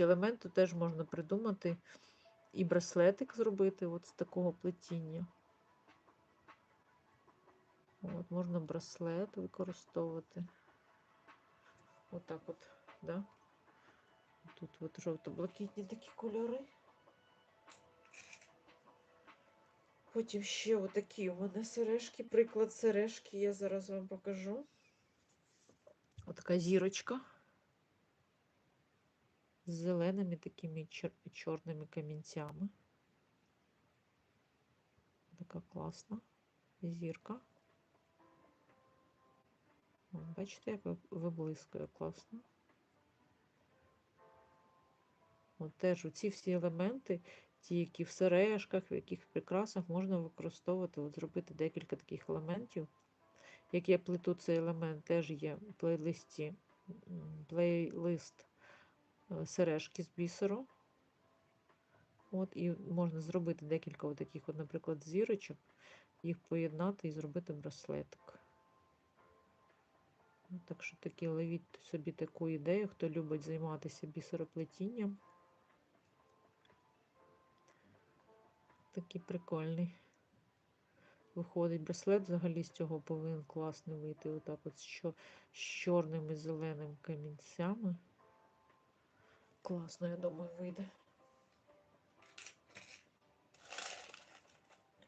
елементу теж можна придумати і браслетик зробити от з такого плетіння. От, можна браслет використовувати. Отак от, да? Тут от жовто-блакитні такі кольори. Потім ще отакі у мене сережки. Приклад сережки я зараз вам покажу. Отака зірочка. З зеленими такими чор- чорними камінцями. Така класна зірка. Бачите, як виблискує класно. От теж ці всі елементи, ті, які в сережках, в яких прикрасах, можна використовувати, от зробити декілька таких елементів. Як я плету цей елемент, теж є в плейлисті, плейлист сережки з бісеру. От, і можна зробити декілька таких, наприклад, зірочок, їх поєднати і зробити браслетик. Так що такі ловіть собі таку ідею, хто любить займатися бісероплетінням. Такий прикольний. Виходить браслет взагалі з цього повинен класно вийти. Отак от з чорними зеленими камінцями. Класно, я думаю, вийде.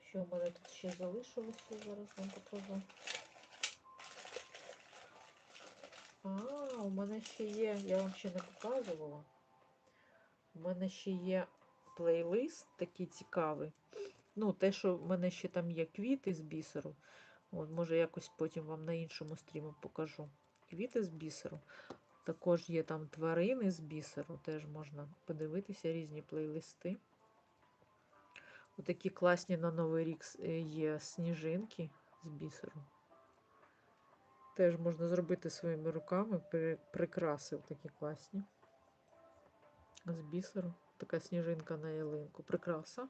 Що в мене тут ще залишилося, зараз вам покажу. А, у мене ще є, я вам ще не показувала. У мене ще є плейлист такий цікавий. Ну, те, що в мене ще там є квіти з бісеру. От, може, якось потім вам на іншому стрімі покажу. Квіти з бісеру. Також є там тварини з бісеру, теж можна подивитися різні плейлисти. Отакі класні на Новий рік е, є сніжинки з бісеру. Теж можна зробити своїми руками, прикраси такі класні. З бісеру. Така сніжинка на ялинку. Прикраса.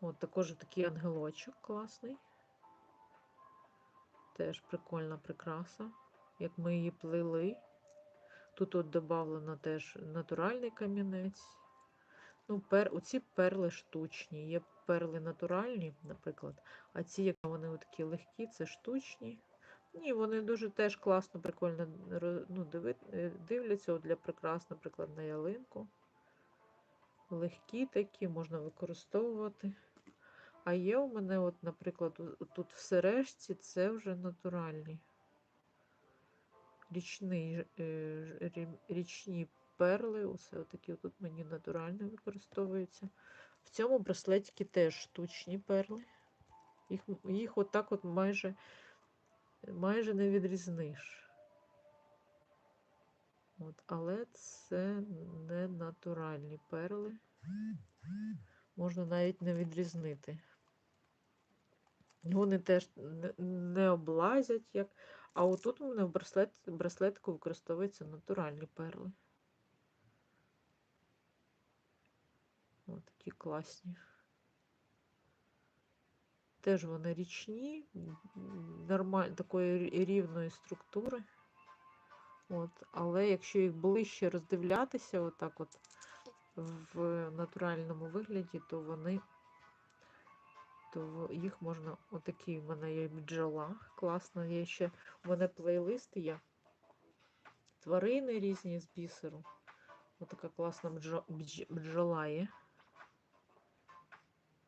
От також такий ангелочок класний. Теж прикольна прикраса, як ми її плели. Тут от додавлено теж натуральний камінець. Ну, пер... Оці перли штучні. Є перли натуральні, наприклад. А ці, як вони такі легкі, це штучні. Ні, вони дуже теж класно, прикольно ну, е, дивляться от для прикрас, наприклад, на ялинку. Легкі такі, можна використовувати. А є у мене, от, наприклад, тут в сережці це вже натуральні. Річний, е, річні перли, усе отакі тут мені натурально використовуються. В цьому браслетики теж штучні перли. Їх, їх отак от майже, майже не відрізниш. От, але це не натуральні перли. Можна навіть не відрізнити. Вони теж не облазять, як. А отут у мене в браслет, браслетику використовуються натуральні перли. Ось такі класні. Теж вони річні, нормаль, такої рівної структури. От, але якщо їх ближче роздивлятися, отак от в натуральному вигляді, то вони то їх можна, отакі в мене є бджола, класно, є ще, у мене плейлист є. Тварини різні з бісеру. Отака класна бджо, бдж, бджола є.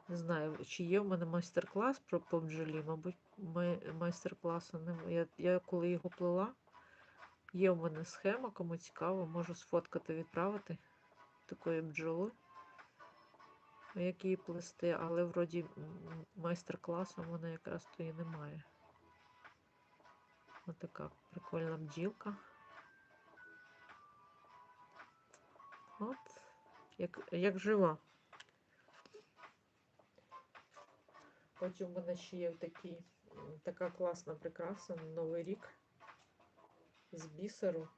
Не знаю, чи є в мене майстер-клас про по бджолі, мабуть, май- майстер-класу немає. Я, я коли його плела, є в мене схема, кому цікаво, можу сфоткати, відправити такої бджоли як її плести, але вроді майстер-класу в мене якраз то і немає. Ось така прикольна бджілка. От, як, як жива. Потім в мене ще є такий, така класна прикраса на Новий рік з бісеру.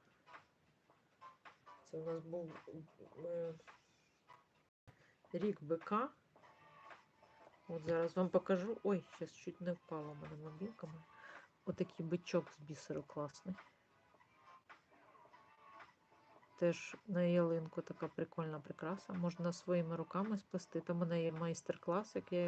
Це у нас був е, рік бика. От зараз вам покажу. Ой, зараз чуть не впала в мене мобілка. Отакий бичок з бісеру класний. теж на ялинку така прикольна прикраса. Можна своїми руками сплести. Там у мене є майстер-клас, як я його